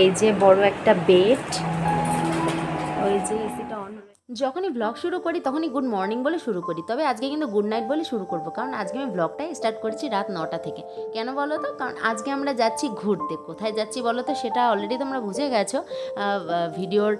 এই যে বড় একটা বেড যখনই ব্লগ শুরু করি, তখনই গুড মর্নিং বলে শুরু করি। তবে আজকে কিন্তু গুড নাইট বলে শুরু করব, কারণ আজকে আমি ব্লগটাই স্টার্ট করেছি রাত নটা থেকে। কেন বলো তো? কারণ আজকে আমরা যাচ্ছি ঘুরতে। কোথায় যাচ্ছি বলো তো? সেটা অলরেডি তোমরা বুঝে গেছো। ভিডিওর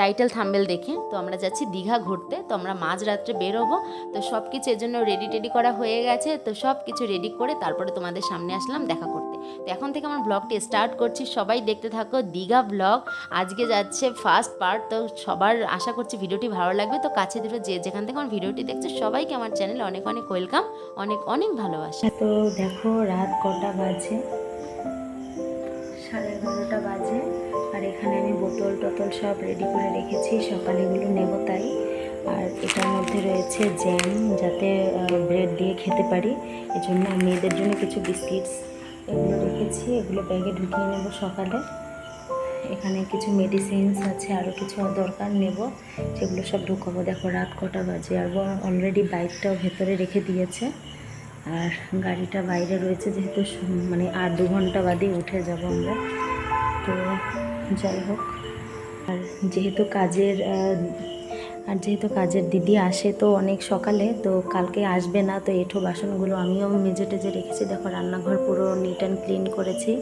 টাইটেল থাম্বেল দেখে। তো আমরা যাচ্ছি দীঘা ঘুরতে। তো আমরা মাঝরাত্রে বেরোবো। তো সব কিছু এর জন্য রেডি টেডি করা হয়ে গেছে। তো সব কিছু রেডি করে তারপরে তোমাদের সামনে আসলাম দেখা করতে। তো এখন থেকে আমার ব্লগটি স্টার্ট করছি। সবাই দেখতে থাকো দীঘা ব্লগ আজকে যাচ্ছে ফার্স্ট পার্ট তো সবার আশা করছি ভিডিওটি ভালো লাগবে, তো কাছে দুটো যে যেখান থেকে আমার ভিডিওটি দেখছে, সবাইকে আমার চ্যানেলে অনেক অনেক ওয়েলকাম, অনেক অনেক ভালোবাসা। তো দেখো রাত কটা বাজে? সাড়ে এগারোটা বাজে, আর এখানে আমি বোতল টোতল সব রেডি করে রেখেছি সকালে এগুলো নেব তাই। আর এটার মধ্যে রয়েছে জ্যাম, যাতে ব্রেড দিয়ে খেতে পারি। এজন্য মেয়েদের জন্য কিছু বিস্কিটস এগুলো রেখেছি, এগুলো ব্যাগে ঢুকিয়ে নেব সকালে। এখানে কিছু মেডিসিনস আছে আরও কিছু দরকার নেব। সেগুলো সব ঢুকাবো। দেখো রাত কটা বাজে আর অলরেডি বাইকটাও ভেতরে রেখে দিয়েছে। আর গাড়িটা বাইরে রয়েছে যেহেতু মানে আর দু ঘণ্টা বাদেই উঠে যাব আমরা। তো যাই হোক, আর যেহেতু কাজের আর যেহেতু কাজের দিদি আসে তো অনেক সকালে, তো কালকে আসবে না, তো এঁঠো বাসনগুলো আমিও মেজে টেজে রেখেছি। দেখো রান্নাঘর পুরো নিট অ্যান্ড ক্লিন করেছি।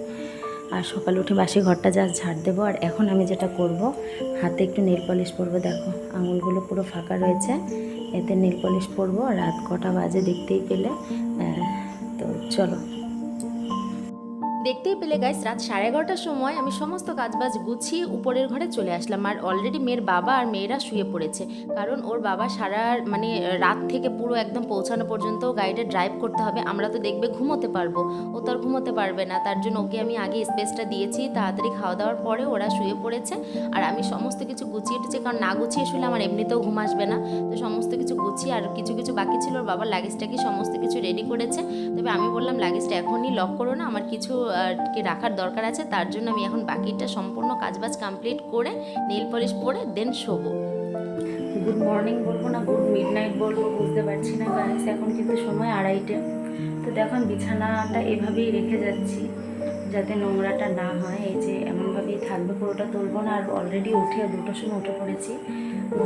আর সকালে উঠে বাসি ঘরটা যা ঝাড় দেবো। আর এখন আমি যেটা করব, হাতে একটু নীল পলিশ পরবো। দেখো, আঙুলগুলো পুরো ফাঁকা রয়েছে। এতে নীল পলিশ পরবো। রাত কটা বাজে দেখতেই পেলে। তো চলো। দেখতেই পেলে গাইস রাত সাড়ে এগারোটার সময় আমি সমস্ত কাজবাজ গুছিয়ে উপরের ঘরে চলে আসলাম। আর অলরেডি মেয়ের বাবা আর মেয়েরা শুয়ে পড়েছে। কারণ ওর বাবা সারা মানে রাত থেকে পুরো একদম পৌঁছানো পর্যন্ত গাড়িটা ড্রাইভ করতে হবে। আমরা তো দেখবে ঘুমোতে পারব। ও তো আর ঘুমোতে পারবে না। তার জন্য ওকে আমি আগে স্পেসটা দিয়েছি। তাড়াতাড়ি খাওয়া দাওয়ার পরে ওরা শুয়ে পড়েছে। আর আমি সমস্ত কিছু গুছিয়ে উঠেছি কারণ না গুছিয়ে শুলে আমার এমনিতেও ঘুম আসবে না। তো সমস্ত কিছু গুছিয়ে আর কিছু কিছু বাকি ছিল, ওর বাবার লাগেজটাকে সমস্ত কিছু রেডি করেছে। তবে আমি বললাম লাগেজটা এখনই লক করো না। আমার কিছু কি রাখার দরকার আছে, তার জন্য আমি এখন বাকিটা সম্পূর্ণ কাজবাজ কমপ্লিট করে নেল পলিশ পরে দেন শোবো। গুড মর্নিং বলব না গুড মিড নাইট বলব, বুঝতে পারছি না গাইস এখন কিন্তু সময় আড়াইটে। তো দেখুন, বিছানাটা এভাবেই রেখে যাচ্ছি, যাতে নোংরাটা না হয়, এই যে এমনভাবেই থাকবে, পুরোটা তুলবো না, আর অলরেডি উঠে দুটোর সময় উঠে পড়েছি।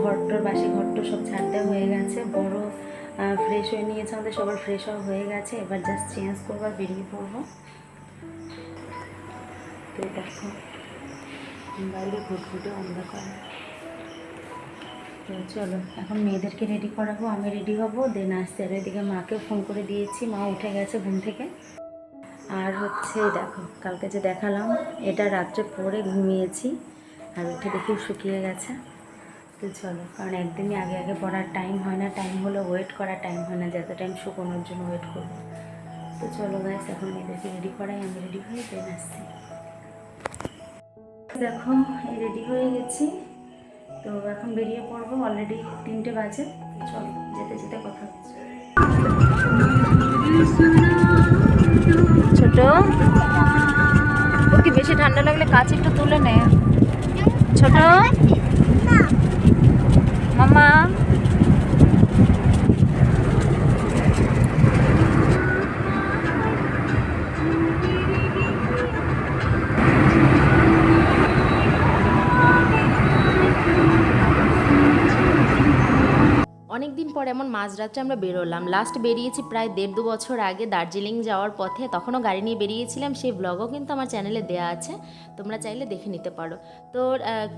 ঘরটার বাসি ঘরটো সব ছাড়তে হয়ে গেছে, বড় ফ্রেশ হয়ে নিয়েছে, আমাদের সবার ফ্রেশ হয়ে গেছে, এবার জাস্ট চেঞ্জ করব আর বেরিয়ে পড়ব। তো দেখো। বাইরে ঘুটঘুটে অন্ধকার। তো চলো, এখন মেয়েদেরকে রেডি করাবো, আমি রেডি হব দেন আসছে। আর এদিকে মাকে ফোন করে দিয়েছি, মা উঠে গেছে ঘুম থেকে। আর হচ্ছে দেখো, কালকে যে দেখালাম, এটা রাত্রে পরে ঘুমিয়েছি, আর উঠে দেখি শুকিয়ে গেছে। তো চলো, কারণ একদিনই আগে আগে পড়ার টাইম হয় না টাইম হলো ওয়েট করার টাইম হয় না, যত টাইম শুকোনোর জন্য ওয়েট করব। তো চলো গাইস এখন মেয়েদেরকে রেডি করাই, আমি রেডি হয়ে দেন আসছি। দেখো রেডি হয়ে গেছি। তো এখন বেরিয়ে পড়ব অলরেডি তিনটে বাজে। চলো, যেতে যেতে কথা হচ্ছে। ছোট, ওকে বেশি ঠান্ডা লাগলে কাছে একটু তুলে নে। ছোট, মামা অনেক দিন পর এমন মাঝরাত্রে আমরা বেরোলাম। লাস্ট বেরিয়েছি প্রায় দেড় দু বছর আগে দার্জিলিং যাওয়ার পথে। তখনও গাড়ি নিয়ে বেরিয়েছিলাম, সেই ব্লগও কিন্তু আমার চ্যানেলে দেয়া আছে। তোমরা চাইলে দেখে নিতে পারো। তো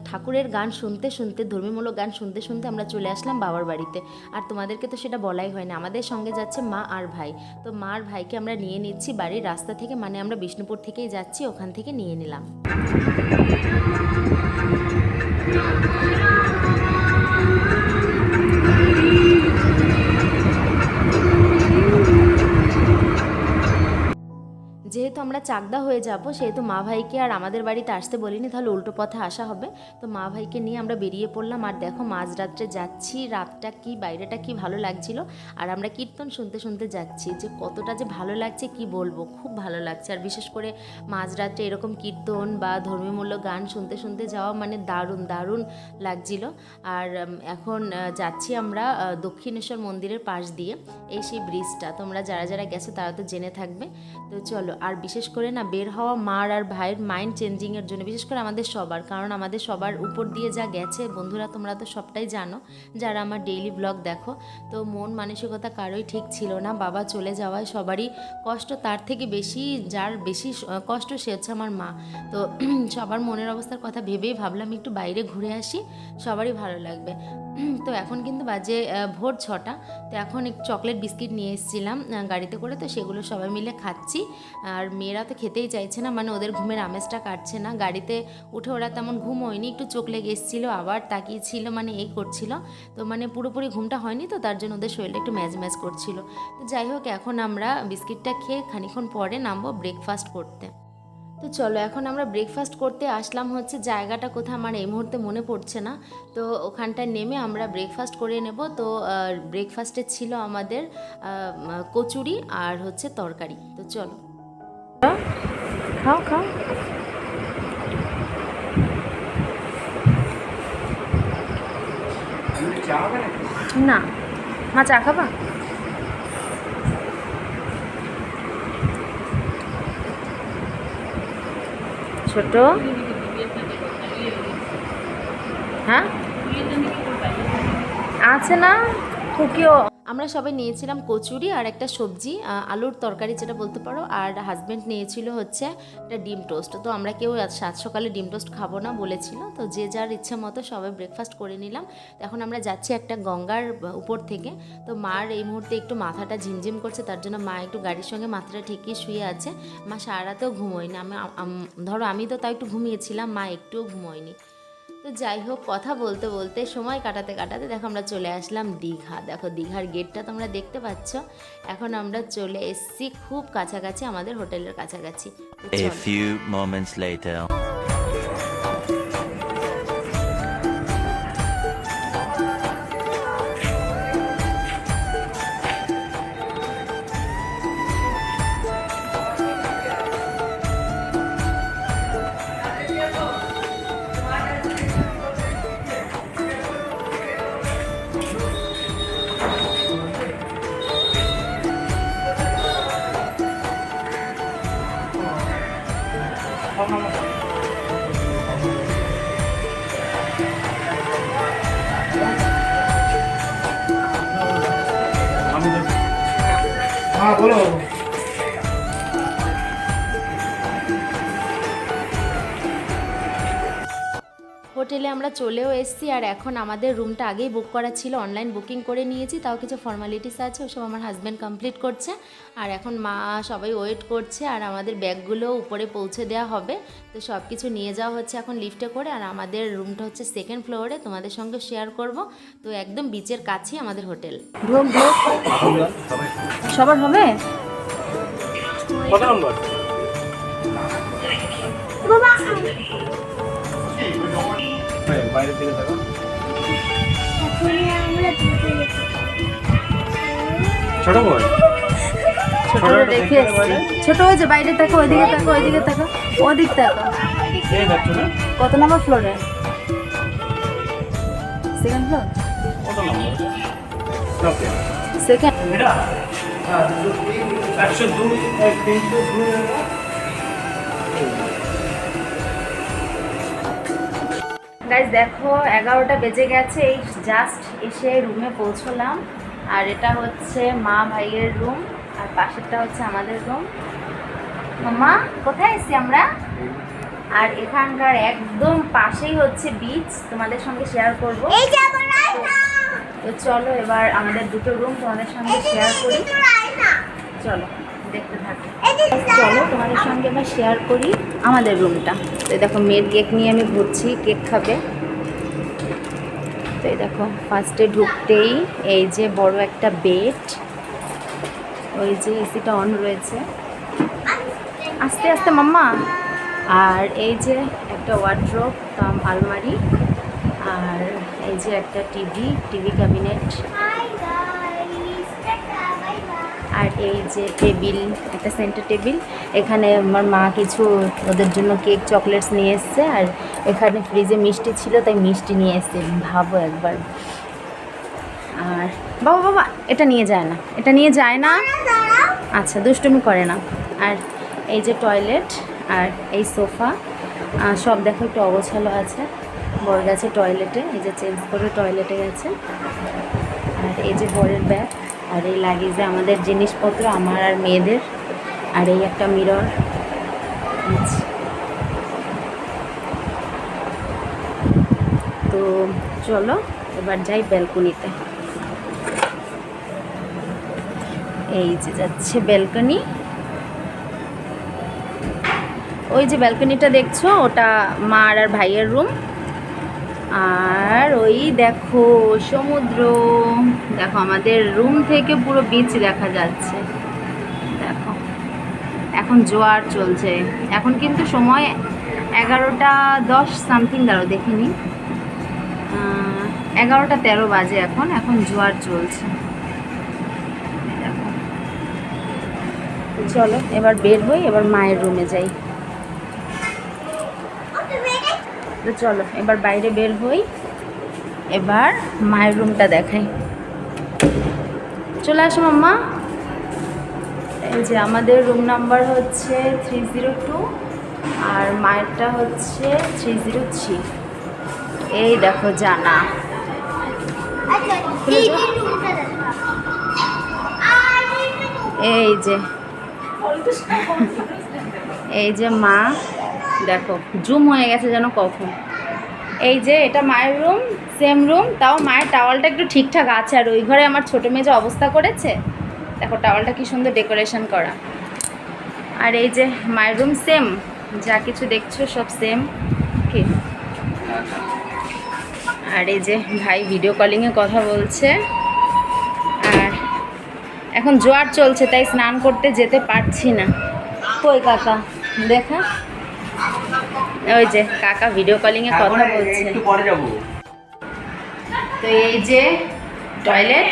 ঠাকুরের গান শুনতে শুনতে, ধর্মীমূলক গান শুনতে শুনতে আমরা চলে আসলাম বাবার বাড়িতে। আর তোমাদেরকে তো সেটা বলাই হয় না। আমাদের সঙ্গে যাচ্ছে মা আর ভাই। তো মা আর ভাইকে আমরা নিয়ে নিচ্ছি বাড়ির রাস্তা থেকে মানে আমরা বিষ্ণুপুর থেকেই যাচ্ছি, ওখান থেকে নিয়ে নিলাম। যেহেতু আমরা চাকদা হয়ে যাব, সেহেতু মা ভাইকে আর আমাদের বাড়িতে আসতে বলিনি, তাহলে উল্টো পথে আসা হবে। তো মা ভাইকে নিয়ে আমরা বেরিয়ে পড়লাম। আর দেখো মাঝরাত্রে যাচ্ছি, রাতটা কি, বাইরেটা কি ভালো লাগছিল। আর আমরা কীর্তন শুনতে শুনতে যাচ্ছি, যে কতটা যে ভালো লাগছে, কি বলব, খুব ভালো লাগছে। আর বিশেষ করে মাঝরাত্রে এরকম কীর্তন বা ধর্মীয়মূলক গান শুনতে শুনতে যাওয়া মানে দারুণ দারুণ লাগছিল। আর এখন যাচ্ছি আমরা দক্ষিণেশ্বর মন্দিরের পাশ দিয়ে, এই সেই ব্রিজটা তোমরা যারা যারা গেছো, তারা তো জেনে থাকবে। তো চলো আর বিশেষ করে না বের হওয়া মার আর ভাইয়ের মাইন্ড চেঞ্জিংয়ের জন্য, বিশেষ করে আমাদের সবার, কারণ আমাদের সবার উপর দিয়ে যা গেছে, বন্ধুরা তোমরা তো সবটাই জানো, যারা আমার ডেইলি ব্লগ দেখো, তো মন মানসিকতা কারোই ঠিক ছিল না, বাবা চলে যাওয়ায় সবারই কষ্ট তার থেকে বেশি, যার বেশি কষ্ট সে হচ্ছে আমার মা। তো সবার মনের অবস্থার কথা ভেবেই ভাবলাম একটু বাইরে ঘুরে আসি, সবারই ভালো লাগবে। তো এখন কিন্তু বাজে ভোর ছটা, তো এখন চকলেট বিস্কিট নিয়ে এসেছিলাম গাড়িতে করে, তো সেগুলো সবাই মিলে খাচ্ছি। আর মেয়েরা তো খেতেই চাইছে না মানে ওদের ঘুমের আমেজটা কাটছে না। গাড়িতে উঠে ওরা তেমন ঘুম হয়নি, একটু চোখ লেগে এসেছিল, আবার তাকিয়েছিল মানে এই করছিল। তো মানে পুরোপুরি ঘুমটা হয়নি তো, তার জন্য ওদের শরীরটা একটু ম্যাজ ম্যাজ করছিল। তো যাই হোক, এখন আমরা বিস্কিটটা খেয়ে খানিক্ষণ পরে নামবো ব্রেকফাস্ট করতে। তো চলো, এখন আমরা ব্রেকফাস্ট করতে আসলাম হচ্ছে, জায়গাটা কোথায় আমার এই মুহূর্তে মনে পড়ছে না। তো ওখানটায় নেমে আমরা ব্রেকফাস্ট করে নেব। তো ব্রেকফাস্টে ছিল আমাদের কচুরি আর হচ্ছে তরকারি। তো চলো। খাও খাও না মা চা খাবা? ছোট? হ্যাঁ? আছে না? কুকিও। আমরা সবাই নিয়েছিলাম কচুরি আর একটা সবজি আলুর তরকারি যেটা বলতে পারো। আর হাজব্যান্ড নিয়েছিল হচ্ছে একটা ডিম টোস্ট। তো আমরা কেউ সাত সকালে ডিম টোস্ট খাব না বলেছিল। তো যে যার ইচ্ছে মতো সবাই ব্রেকফাস্ট করে নিলাম। এখন আমরা যাচ্ছি একটা গঙ্গার উপর থেকে। তো মার এই মুহূর্তে একটু মাথাটা ঝিমঝিম করছে, তার জন্য মা একটু গাড়ির সঙ্গে মাথাটা ঠেকিয়ে শুয়ে আছে। মা সারা ঘুমোয়নি। আমি ধরো আমি তো তাই একটু ঘুমিয়েছিলাম, মা একটুও ঘুমোয়নি। তো যাই হোক কথা বলতে বলতে সময় কাটাতে কাটাতে দেখো আমরা চলে আসলাম দীঘা। দেখো দীঘার গেটটা তোমরা দেখতে পাচ্ছ। এখন আমরা চলে এসেছি খুব কাছাকাছি আমাদের হোটেলের কাছাকাছি। তো A হোটেলে আমরা চলেও এসেছি আর এখন আমাদের রুমটা আগেই বুক করা ছিল অনলাইন বুকিং করে নিয়েছি তাও কিছু ফর্মালিটিস আছে ওসব আমার হাজব্যান্ড কমপ্লিট করছে। আর এখন মা সবাই ওয়েট করছে আর আমাদের ব্যাগগুলো উপরে পৌঁছে দেওয়া হবে। তো সব কিছু নিয়ে যাওয়া হচ্ছে এখন লিফটে করে আর আমাদের রুমটা হচ্ছে সেকেন্ড ফ্লোরে তোমাদের সঙ্গে শেয়ার করব। তো একদম বিচের কাছেই আমাদের হোটেল। সবার হবে? কত নম্বর বাইরে থেকে থাকো ছোট বই ছোট রেখে এসছি। ছোট হয়েছে বাইরে তাকো ওইদিকে তাকো ওইদিকে তাকো ওদিক তাকো এই যাচ্ছ না? কত নম্বর ফ্লোরে সেকেন্ড ফ্লোর কত নম্বর? সেকেন্ড একশো দুই তিনশো দুই গাইজ দেখো এগারোটা বেজে গেছে। এই জাস্ট এসে রুমে পৌঁছলাম। আর এটা হচ্ছে মা ভাইয়ের রুম আর পাশেরটা হচ্ছে আমাদের রুম মামা কোথায় এসছি আমরা? আর এখানকার একদম পাশেই হচ্ছে বিচ তোমাদের সঙ্গে শেয়ার করব। তো চলো এবার আমাদের দুটো রুম তোমাদের সঙ্গে শেয়ার করি। চলো। চলো তোমাদের সঙ্গে এবার শেয়ার করি আমাদের রুমটা তো দেখো, মেয়ের কেক নিয়ে আমি ঘুরছি কেক খাবে। তো এই দেখো ফার্স্টে ঢুকতেই এই যে বড় একটা বেড ওই যে এসিটা অন রয়েছে। আস্তে আস্তে, মাম্মা। আর এই যে একটা ওয়ার্ড্রোপ আলমারি, আর এই যে একটা টিভি টিভি ক্যাবিনেট আর এই যে টেবিল একটা সেন্টার টেবিল। এখানে আমার মা কিছু ওদের জন্য কেক চকলেটস নিয়ে এসছে। আর এখানে ফ্রিজে মিষ্টি ছিল তাই মিষ্টি নিয়ে এসছে। ভাবো একবার। আর বাবা বাবা এটা নিয়ে যায় না। এটা নিয়ে যায় না? আচ্ছা দুষ্টুমি করে না। আর এই যে টয়লেট আর এই সোফা সব দেখো একটু অগোছালো আছে। বড় গেছে টয়লেটে এই যে চেঞ্জ করে টয়লেটে গেছে। আর এই যে বরের ব্যাগ। আর এই লাগেজে আমাদের জিনিসপত্র, আমার আর মেয়েদের, আর এই একটা মিরর তো চলো, এবার যাই ব্যালকনিতে এই যে যাচ্ছে ব্যালকনি ওই যে ব্যালকনিটা দেখছ? ওটা মার আর ভাইয়ের রুম আর ওই দেখো সমুদ্র। দেখো আমাদের রুম থেকে পুরো বিচ দেখা যাচ্ছে। দেখো, এখন জোয়ার চলছে। এখন কিন্তু সময় এগারোটা দশ সামথিং দাঁড়ো দেখিনি এগারোটা তেরো বাজে এখন এখন জোয়ার চলছে। চলো, এবার বের হই, এবার মায়ের রুমে যাই। তো চলো এবার বাইরে বের হই। এবার মায়ের রুমটা দেখাই। চলে আসো মাম্মা। এই যে আমাদের রুম নাম্বার হচ্ছে থ্রি জিরো টু আর মায়েরটা হচ্ছে থ্রি জিরো থ্রি এই দেখো জানা। এই যে এই যে মা দেখো, জুম হয়ে গেছে যেন কখন। এই যে, এটা মায়ের রুম সেম রুম তাও মায়ের টাওয়ালটা একটু ঠিকঠাক আছে। আর ওই ঘরে আমার ছোটো মেয়ে যে অবস্থা করেছে, দেখো টাওয়ালটা কি সুন্দর ডেকোরেশন করা। আর এই যে, মায়ের রুম সেম যা কিছু দেখছ সব সেম কি আর এই যে, ভাই ভিডিও কলিংয়ে কথা বলছে। আর এখন জোয়ার চলছে, তাই স্নান করতে যেতে পারছি না। কই কাকা, দেখা? ওই যে কাকা ভিডিও কলিংয়ে কথা বলছে। একটু পরে যাব। তো এই যে টয়লেট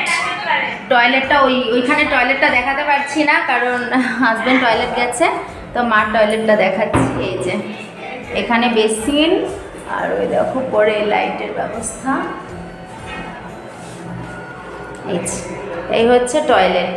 টয়লেটটা ওই ওইখানে টয়লেটটা দেখাতে পারছি না কারণ হাজব্যান্ড টয়লেট গেছে তো মার টয়লেটটা দেখাচ্ছি এই যে। এখানে বেসিন আর ওই দেখো পরে লাইটের ব্যবস্থা। এই হচ্ছে টয়লেট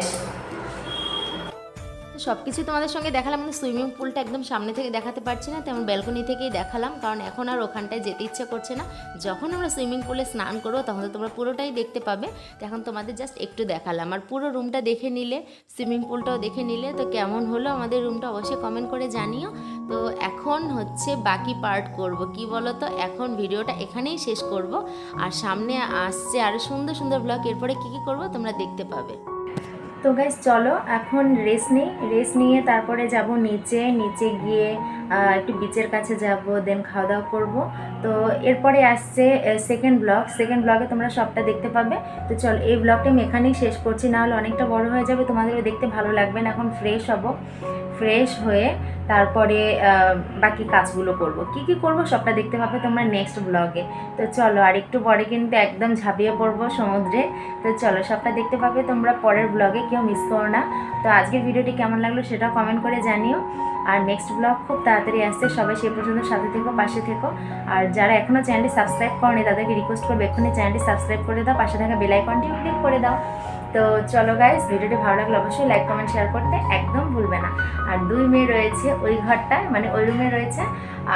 সব কিছু তোমাদের সঙ্গে দেখালাম মানে সুইমিং পুলটা একদম সামনে থেকে দেখাতে পারছি না, তেমন ব্যালকনি থেকেই দেখালাম, কারণ এখন আর ওখানটায় যেতে ইচ্ছে করছে না। যখন আমরা সুইমিং পুলে স্নান করব, তখন তো তোমরা পুরোটাই দেখতে পাবে এখন তোমাদের জাস্ট একটু দেখালাম। আর পুরো রুমটা দেখে নিলে সুইমিং পুলটাও দেখে নিলে, তো কেমন হলো আমাদের রুমটা অবশ্যই কমেন্ট করে জানিও। তো এখন হচ্ছে বাকি পার্ট করব, কি বলো তো এখন ভিডিওটা এখানেই শেষ করব। আর সামনে আসছে আরও সুন্দর সুন্দর ব্লগ এরপরে কী কী করব তোমরা দেখতে পাবে। তো গাইজ চলো এখন রেস্ট নিই। রেস্ট নিয়ে তারপরে যাব নিচে। নিচে গিয়ে একটু বিচের কাছে যাব দেন খাওয়া দাওয়া করব। তো এরপরে আসছে সেকেন্ড ব্লগ সেকেন্ড ব্লগে তোমরা সবটা দেখতে পাবে। তো চল, এই ব্লগটা আমি এখানেই শেষ করছি। না হলে অনেকটা বড় হয়ে যাবে। তোমাদেরও দেখতে ভালো লাগবে না। এখন ফ্রেশ হব। ফ্রেশ হয়ে তারপরে বাকি কাজগুলো করব। কি কি করব সবটা দেখতে পাবে তোমরা নেক্সট ব্লগে তো চলো, আর একটু পরে কিন্তু একদম ঝাঁপিয়ে পড়ব সমুদ্রে। তো চলো, সবটা দেখতে পাবে তোমরা। পরের ব্লগে কেউ মিস করো না। তো আজকের ভিডিওটি কেমন লাগল সেটা কমেন্ট করে জানিও। আর নেক্সট ব্লগ খুব তাড়াতাড়ি আসছে। সবাই সেই পর্যন্ত সাথে থেকো, পাশে থেকো। আর যারা এখনও চ্যানেলটি সাবস্ক্রাইব করনি, তাদেরকে রিকোয়েস্ট করবে, এক্ষুনি চ্যানেলটি সাবস্ক্রাইব করে দাও, পাশে থাকা বেল আইকনটিও ক্লিক করে দাও। তো চলো গাইস ভিডিওটি ভালো লাগলে অবশ্যই লাইক কমেন্ট শেয়ার করতে একদম ভুলবে না। আর দুই মেয়ে রয়েছে ওই ঘরটায় মানে ওই রুমে রয়েছে।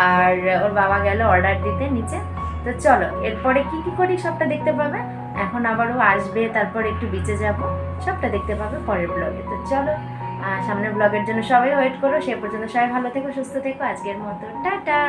আর ওর বাবা গেল অর্ডার দিতে নিচে। তো চলো, এরপরে কি কি করি সবটা দেখতে পাবে? এখন আবারও আসবে, তারপর একটু বিচে যাব, সবটা দেখতে পাবে পরের ব্লগে তো চলো। সামনের ব্লগের জন্য সবাই ওয়েট করো। সে পর্যন্ত সবাই ভালো থেকো, সুস্থ থেকো। আজকের মতো, টাটা!